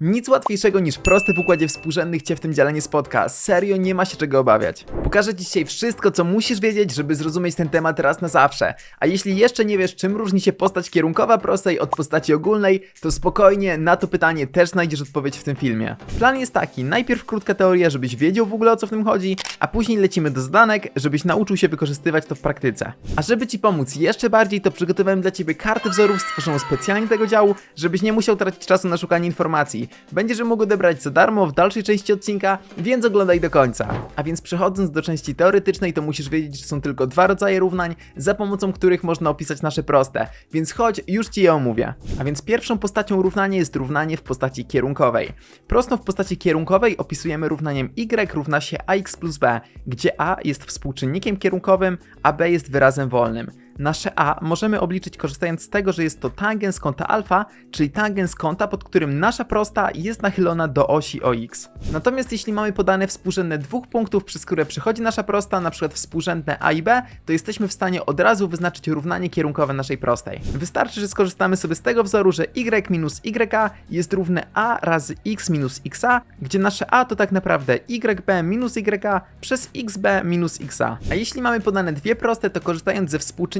Nic łatwiejszego niż prosty w układzie współrzędnych Cię w tym dziale nie spotka. Serio, nie ma się czego obawiać. Pokażę Ci dzisiaj wszystko, co musisz wiedzieć, żeby zrozumieć ten temat raz na zawsze. A jeśli jeszcze nie wiesz, czym różni się postać kierunkowa prostej od postaci ogólnej, to spokojnie, na to pytanie też znajdziesz odpowiedź w tym filmie. Plan jest taki, najpierw krótka teoria, żebyś wiedział w ogóle o co w tym chodzi, a później lecimy do zadanek, żebyś nauczył się wykorzystywać to w praktyce. A żeby Ci pomóc jeszcze bardziej, to przygotowałem dla Ciebie kartę wzorów stworzoną specjalnie tego działu, żebyś nie musiał tracić czasu na szukanie informacji. Będziesz mógł odebrać za darmo w dalszej części odcinka, więc oglądaj do końca. A więc przechodząc do części teoretycznej, to musisz wiedzieć, że są tylko dwa rodzaje równań, za pomocą których można opisać nasze proste. Więc chodź, już Ci je omówię. A więc pierwszą postacią równania jest równanie w postaci kierunkowej. Prostą w postaci kierunkowej opisujemy równaniem y równa się ax plus b, gdzie a jest współczynnikiem kierunkowym, a b jest wyrazem wolnym. Nasze a możemy obliczyć korzystając z tego, że jest to tangens kąta alfa, czyli tangens kąta, pod którym nasza prosta jest nachylona do osi OX. Natomiast jeśli mamy podane współrzędne dwóch punktów, przez które przechodzi nasza prosta, na przykład współrzędne a i b, to jesteśmy w stanie od razu wyznaczyć równanie kierunkowe naszej prostej. Wystarczy, że skorzystamy sobie z tego wzoru, że y minus yk jest równe a razy x minus xa, gdzie nasze a to tak naprawdę yb minus yk przez xb minus xa. A jeśli mamy podane dwie proste, to korzystając ze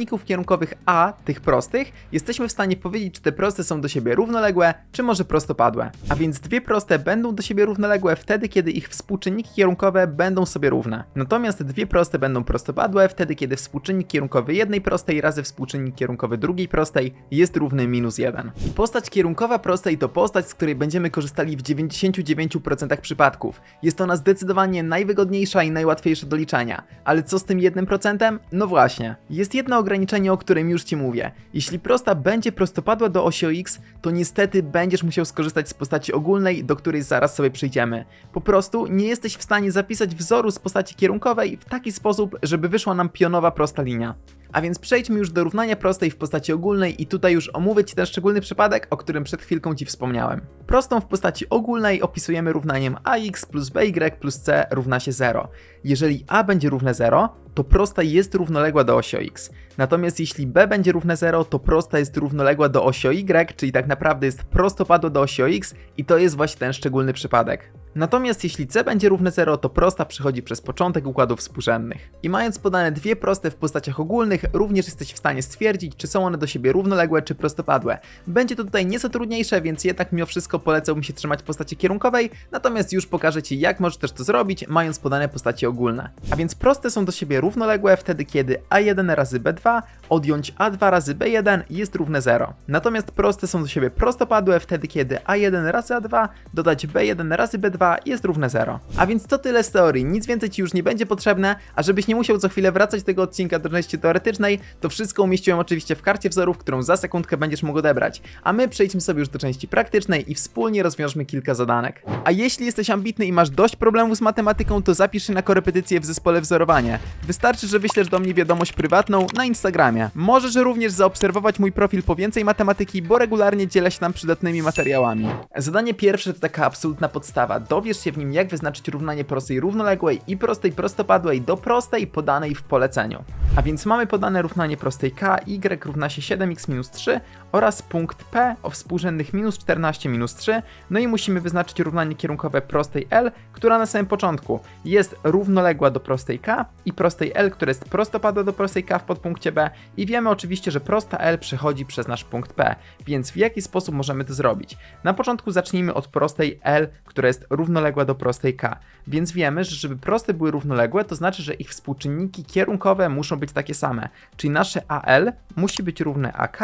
współczynników kierunkowych a, tych prostych, jesteśmy w stanie powiedzieć, czy te proste są do siebie równoległe, czy może prostopadłe. A więc dwie proste będą do siebie równoległe wtedy, kiedy ich współczynniki kierunkowe będą sobie równe. Natomiast dwie proste będą prostopadłe wtedy, kiedy współczynnik kierunkowy jednej prostej razy współczynnik kierunkowy drugiej prostej jest równy minus 1. I postać kierunkowa prostej to postać, z której będziemy korzystali w 99% przypadków. Jest ona zdecydowanie najwygodniejsza i najłatwiejsza do liczenia. Ale co z tym 1%? No właśnie. Jest ograniczenie, o którym już Ci mówię. Jeśli prosta będzie prostopadła do osi x, to niestety będziesz musiał skorzystać z postaci ogólnej, do której zaraz sobie przyjdziemy. Po prostu nie jesteś w stanie zapisać wzoru z postaci kierunkowej w taki sposób, żeby wyszła nam pionowa prosta linia. A więc przejdźmy już do równania prostej w postaci ogólnej i tutaj już omówię Ci ten szczególny przypadek, o którym przed chwilką Ci wspomniałem. Prostą w postaci ogólnej opisujemy równaniem ax plus by plus c równa się 0. Jeżeli a będzie równe 0, to prosta jest równoległa do osi x. Natomiast jeśli b będzie równe 0, to prosta jest równoległa do osi y, czyli tak naprawdę jest prostopadła do osi x i to jest właśnie ten szczególny przypadek. Natomiast jeśli c będzie równe 0, to prosta przechodzi przez początek układów współrzędnych. I mając podane dwie proste w postaciach ogólnych, również jesteś w stanie stwierdzić, czy są one do siebie równoległe czy prostopadłe. Będzie to tutaj nieco trudniejsze, więc jednak mimo wszystko polecałbym się trzymać postaci kierunkowej, natomiast już pokażę Ci jak możesz też to zrobić, mając podane postacie ogólne. A więc proste są do siebie równoległe wtedy, kiedy a1 razy b2 odjąć a2 razy b1 jest równe 0. Natomiast proste są do siebie prostopadłe wtedy, kiedy a1 razy a2 dodać b1 razy b2 jest równe 0. A więc to tyle z teorii, nic więcej Ci już nie będzie potrzebne, a żebyś nie musiał co chwilę wracać tego odcinka do części teoretycznej, to wszystko umieściłem oczywiście w karcie wzorów, którą za sekundkę będziesz mógł odebrać. A my przejdźmy sobie już do części praktycznej i wspólnie rozwiążmy kilka zadanek. A jeśli jesteś ambitny i masz dość problemów z matematyką, to zapisz się na korepetycję w zespole wzorowanie. Wystarczy, że wyślesz do mnie wiadomość prywatną na Instagramie. Możesz również zaobserwować mój profil po więcej matematyki, bo regularnie dzielę się tam przydatnymi materiałami. Zadanie pierwsze to taka absolutna podstawa. Dowiesz się w nim, jak wyznaczyć równanie prostej równoległej i prostej prostopadłej do prostej podanej w poleceniu. A więc mamy podane równanie prostej k, y równa się 7x minus 3 oraz punkt p o współrzędnych minus 14 minus 3, no i musimy wyznaczyć równanie kierunkowe prostej l, która na samym początku jest równoległa do prostej k i prostej l, która jest prostopadła do prostej k w podpunkcie b. I wiemy oczywiście, że prosta l przechodzi przez nasz punkt p, więc w jaki sposób możemy to zrobić? Na początku zacznijmy od prostej l, która jest równoległa do prostej k, więc wiemy, że żeby proste były równoległe, to znaczy, że ich współczynniki kierunkowe muszą być takie same, czyli nasze al musi być równe ak,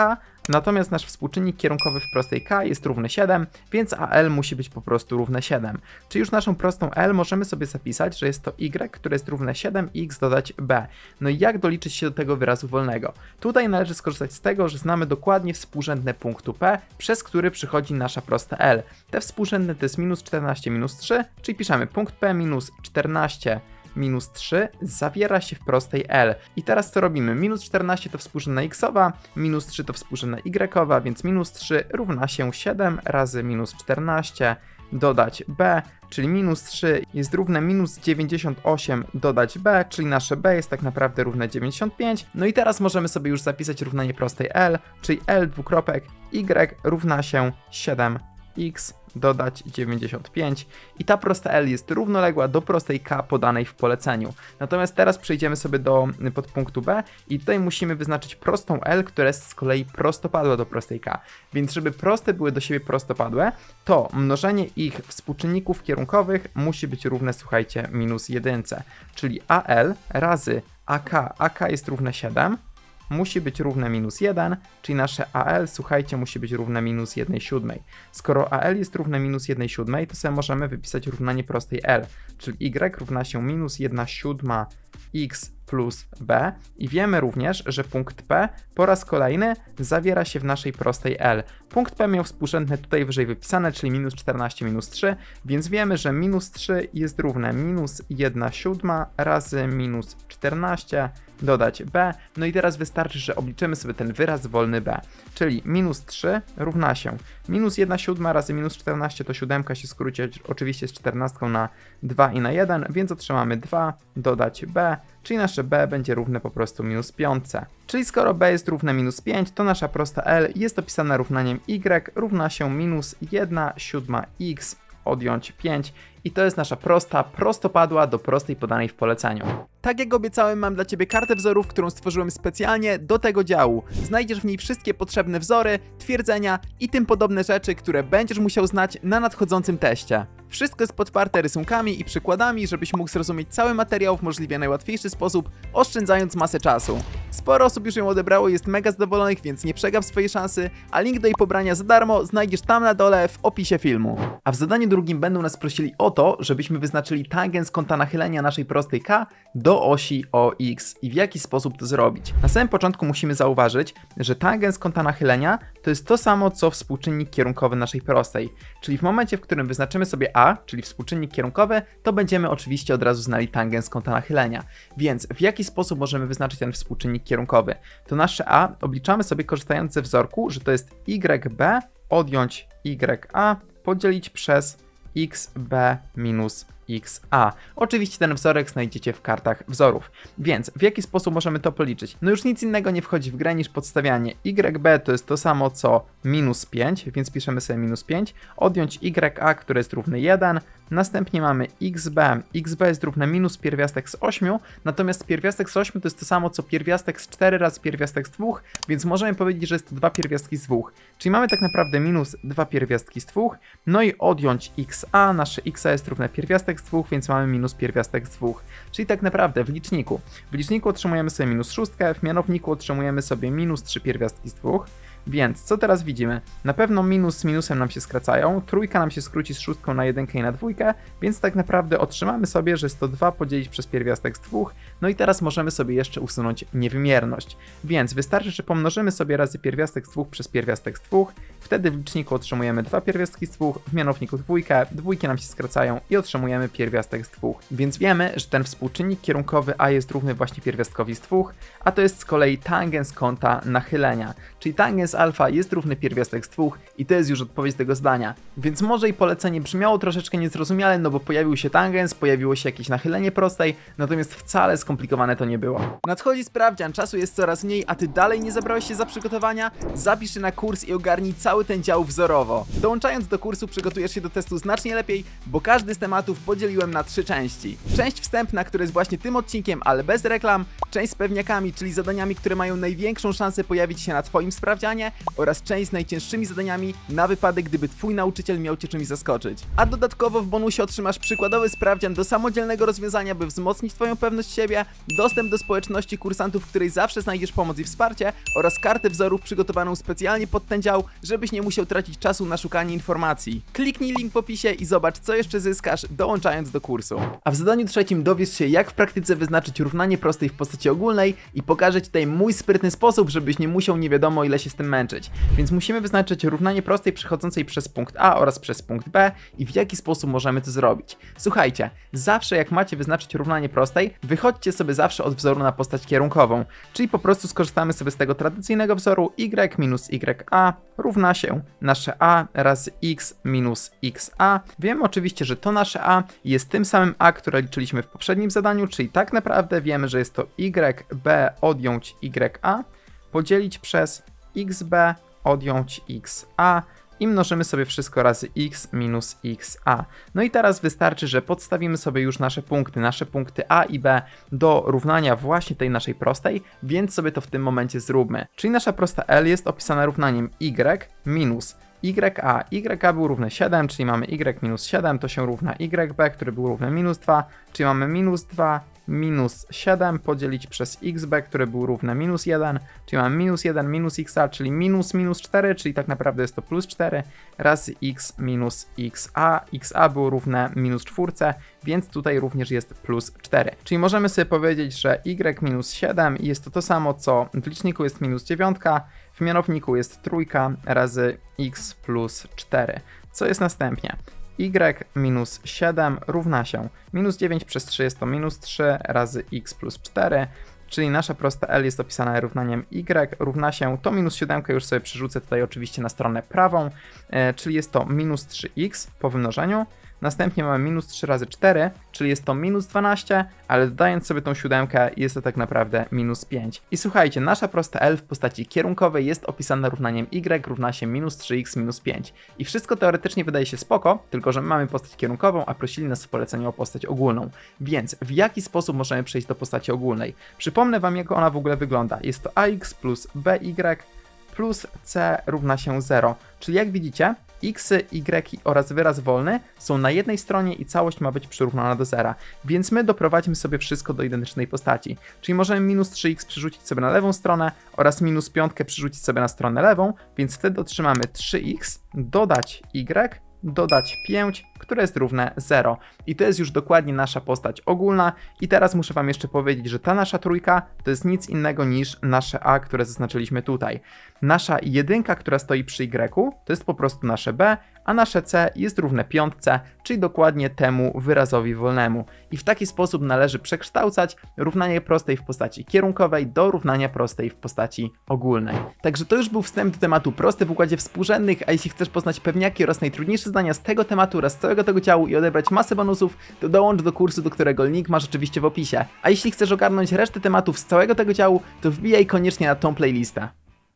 Natomiast nasz współczynnik kierunkowy w prostej k jest równy 7, więc AL musi być po prostu równe 7. Czyli już naszą prostą L możemy sobie zapisać, że jest to y, które jest równe 7x dodać b. No i jak doliczyć się do tego wyrazu wolnego? Tutaj należy skorzystać z tego, że znamy dokładnie współrzędne punktu p, przez który przychodzi nasza prosta L. Te współrzędne to jest minus 14 minus 3, czyli piszemy punkt p minus 14 minus 3 zawiera się w prostej L. I teraz co robimy? Minus 14 to współrzędna xowa, minus 3 to współrzędna y, więc minus 3 równa się 7 razy minus 14 dodać b, czyli minus 3 jest równe minus 98 dodać b, czyli nasze b jest tak naprawdę równe 95. No i teraz możemy sobie już zapisać równanie prostej L, czyli L dwukropek y równa się 7 x dodać 95 i ta prosta L jest równoległa do prostej K podanej w poleceniu. Natomiast teraz przejdziemy sobie do y, podpunktu B i tutaj musimy wyznaczyć prostą L, która jest z kolei prostopadła do prostej K. Więc żeby proste były do siebie prostopadłe, to mnożenie ich współczynników kierunkowych musi być równe, słuchajcie, minus jedynce. Czyli AL razy AK, AK jest równe 7, musi być równe minus 1, czyli nasze AL, słuchajcie, musi być równe minus 1 siódmej. Skoro AL jest równe minus 1 siódmej, to sobie możemy wypisać równanie prostej L, czyli Y równa się minus 1 siódma x plus b i wiemy również, że punkt P po raz kolejny zawiera się w naszej prostej L. Punkt P miał współrzędne tutaj wyżej wypisane, czyli minus 14 minus 3, więc wiemy, że minus 3 jest równe minus 1 siódma razy minus 14 dodać b. No i teraz wystarczy, że obliczymy sobie ten wyraz wolny b, czyli minus 3 równa się minus 1 siódma razy minus 14 to siódemka się skróci oczywiście z 14 na 2 i na 1, więc otrzymamy 2 dodać b, czyli nasze b będzie równe po prostu minus 5. Czyli skoro b jest równe minus 5, to nasza prosta L jest opisana równaniem y równa się minus 1 siódma x odjąć 5 i to jest nasza prosta, prostopadła do prostej podanej w poleceniu. Tak jak obiecałem, mam dla Ciebie kartę wzorów, którą stworzyłem specjalnie do tego działu. Znajdziesz w niej wszystkie potrzebne wzory, twierdzenia i tym podobne rzeczy, które będziesz musiał znać na nadchodzącym teście. Wszystko jest podparte rysunkami i przykładami, żebyś mógł zrozumieć cały materiał w możliwie najłatwiejszy sposób, oszczędzając masę czasu. Sporo osób już ją odebrało jest mega zadowolonych, więc nie przegap swojej szansy, a link do jej pobrania za darmo znajdziesz tam na dole w opisie filmu. A w zadaniu drugim będą nas prosili o to, żebyśmy wyznaczyli tangens kąta nachylenia naszej prostej k do osi OX i w jaki sposób to zrobić. Na samym początku musimy zauważyć, że tangens kąta nachylenia to jest to samo co współczynnik kierunkowy naszej prostej. Czyli w momencie, w którym wyznaczymy sobie A, czyli współczynnik kierunkowy, to będziemy oczywiście od razu znali tangens kąta nachylenia. Więc w jaki sposób możemy wyznaczyć ten współczynnik kierunkowy? To nasze A obliczamy sobie korzystając ze wzorku, że to jest YB odjąć YA podzielić przez xb minus xa. Oczywiście ten wzorek znajdziecie w kartach wzorów. Więc w jaki sposób możemy to policzyć? No już nic innego nie wchodzi w grę niż podstawianie YB to jest to samo co minus 5, więc piszemy sobie minus 5, odjąć YA, które jest równy 1, następnie mamy XB, XB jest równe minus pierwiastek z 8, natomiast pierwiastek z 8 to jest to samo co pierwiastek z 4 razy pierwiastek z 2, więc możemy powiedzieć, że jest to dwa pierwiastki z 2. Czyli mamy tak naprawdę minus dwa pierwiastki z 2, no i odjąć XA, nasze XA jest równe pierwiastek z 2, więc mamy minus pierwiastek z 2. Czyli tak naprawdę w liczniku. W liczniku otrzymujemy sobie minus 6, w mianowniku otrzymujemy sobie minus 3 pierwiastki z 2. Więc co teraz widzimy? Na pewno minus z minusem nam się skracają, trójka nam się skróci z szóstką na jedynkę i na dwójkę, więc tak naprawdę otrzymamy sobie, że 102 podzielić przez pierwiastek z 2, no i teraz możemy sobie jeszcze usunąć niewymierność. Więc wystarczy, że pomnożymy sobie razy pierwiastek z 2 przez pierwiastek z 2, wtedy w liczniku otrzymujemy dwa pierwiastki z 2, w mianowniku dwójkę, dwójki nam się skracają i otrzymujemy pierwiastek z 2. Więc wiemy, że ten współczynnik kierunkowy a jest równy właśnie pierwiastkowi z 2, a to jest z kolei tangens kąta nachylenia, czyli tangens alfa jest równy pierwiastek z 2 i to jest już odpowiedź tego zdania. Więc może i polecenie brzmiało troszeczkę niezrozumiale, no bo pojawił się tangens, pojawiło się jakieś nachylenie prostej, natomiast wcale skomplikowane to nie było. Nadchodzi sprawdzian, czasu jest coraz mniej, a ty dalej nie zabrałeś się za przygotowania? Zapisz się na kurs i ogarnij cały ten dział wzorowo. Dołączając do kursu przygotujesz się do testu znacznie lepiej, bo każdy z tematów podzieliłem na trzy części. Część wstępna, która jest właśnie tym odcinkiem, ale bez reklam, część z pewniakami, czyli zadaniami, które mają największą szansę pojawić się na twoim sprawdzianie oraz część z najcięższymi zadaniami na wypadek, gdyby twój nauczyciel miał cię czymś zaskoczyć. A dodatkowo w bonusie otrzymasz przykładowy sprawdzian do samodzielnego rozwiązania, by wzmocnić twoją pewność siebie, dostęp do społeczności kursantów, w której zawsze znajdziesz pomoc i wsparcie oraz kartę wzorów przygotowaną specjalnie pod ten dział, żebyś nie musiał tracić czasu na szukanie informacji. Kliknij link w opisie i zobacz, co jeszcze zyskasz, dołączając do kursu. A w zadaniu trzecim dowiesz się, jak w praktyce wyznaczyć równanie prostej w postaci ogólnej i pokażę Ci tutaj mój sprytny sposób, żebyś nie musiał nie wiadomo ile się z tym męczyć. Więc musimy wyznaczyć równanie prostej przechodzącej przez punkt A oraz przez punkt B i w jaki sposób możemy to zrobić. Słuchajcie, zawsze jak macie wyznaczyć równanie prostej, wychodźcie sobie zawsze od wzoru na postać kierunkową, czyli po prostu skorzystamy sobie z tego tradycyjnego wzoru y minus ya równa się nasze a razy x minus xa. Wiemy oczywiście, że to nasze a jest tym samym a, które liczyliśmy w poprzednim zadaniu, czyli tak naprawdę wiemy, że jest to yb odjąć ya podzielić przez xb odjąć xa i mnożymy sobie wszystko razy x minus xa. No i teraz wystarczy, że podstawimy sobie już nasze punkty, nasze punkty a i b do równania właśnie tej naszej prostej, więc sobie to w tym momencie zróbmy. Czyli nasza prosta L jest opisana równaniem y minus YA. YA był równe 7, czyli mamy Y minus 7, to się równa YB, który był równy minus 2, czyli mamy minus 2 minus 7 podzielić przez xb, które był równe minus 1, czyli mamy minus 1 minus xa, czyli minus minus 4, czyli tak naprawdę jest to plus 4, razy x minus xa. xa było równe minus 4, więc tutaj również jest plus 4. Czyli możemy sobie powiedzieć, że y minus 7 jest to to samo, co w liczniku jest minus 9, w mianowniku jest trójka razy x plus 4. Co jest następnie? Y minus 7 równa się minus 9 przez 3 jest to minus 3 razy x plus 4, czyli nasza prosta L jest opisana równaniem y równa się, to minus 7 już sobie przerzucę tutaj oczywiście na stronę prawą, e, czyli jest to minus 3x po wymnożeniu, Następnie mamy minus 3 razy 4, czyli jest to minus 12, ale dodając sobie tą siódemkę jest to tak naprawdę minus 5. I słuchajcie, nasza prosta L w postaci kierunkowej jest opisana równaniem y równa się minus 3x minus 5. I wszystko teoretycznie wydaje się spoko, tylko że my mamy postać kierunkową, a prosili nas w poleceniu o postać ogólną. Więc w jaki sposób możemy przejść do postaci ogólnej? Przypomnę wam jak ona w ogóle wygląda. Jest to ax plus by plus c równa się 0. Czyli jak widzicie, x, y oraz wyraz wolny są na jednej stronie i całość ma być przyrównana do zera. Więc my doprowadzimy sobie wszystko do identycznej postaci. Czyli możemy minus 3x przerzucić sobie na lewą stronę oraz minus 5 przerzucić sobie na stronę lewą, więc wtedy otrzymamy 3x, dodać y, dodać 5, które jest równe 0. I to jest już dokładnie nasza postać ogólna. I teraz muszę Wam jeszcze powiedzieć, że ta nasza trójka to jest nic innego niż nasze A, które zaznaczyliśmy tutaj. Nasza jedynka, która stoi przy Y, to jest po prostu nasze B, a nasze C jest równe piątce, czyli dokładnie temu wyrazowi wolnemu. I w taki sposób należy przekształcać równanie prostej w postaci kierunkowej do równania prostej w postaci ogólnej. Także to już był wstęp do tematu prosty w układzie współrzędnych, a jeśli chcesz poznać pewniaki oraz najtrudniejsze zdania z tego tematu oraz całego tego działu i odebrać masę bonusów, to dołącz do kursu, do którego link masz oczywiście w opisie. A jeśli chcesz ogarnąć resztę tematów z całego tego działu, to wbijaj koniecznie na tą playlistę.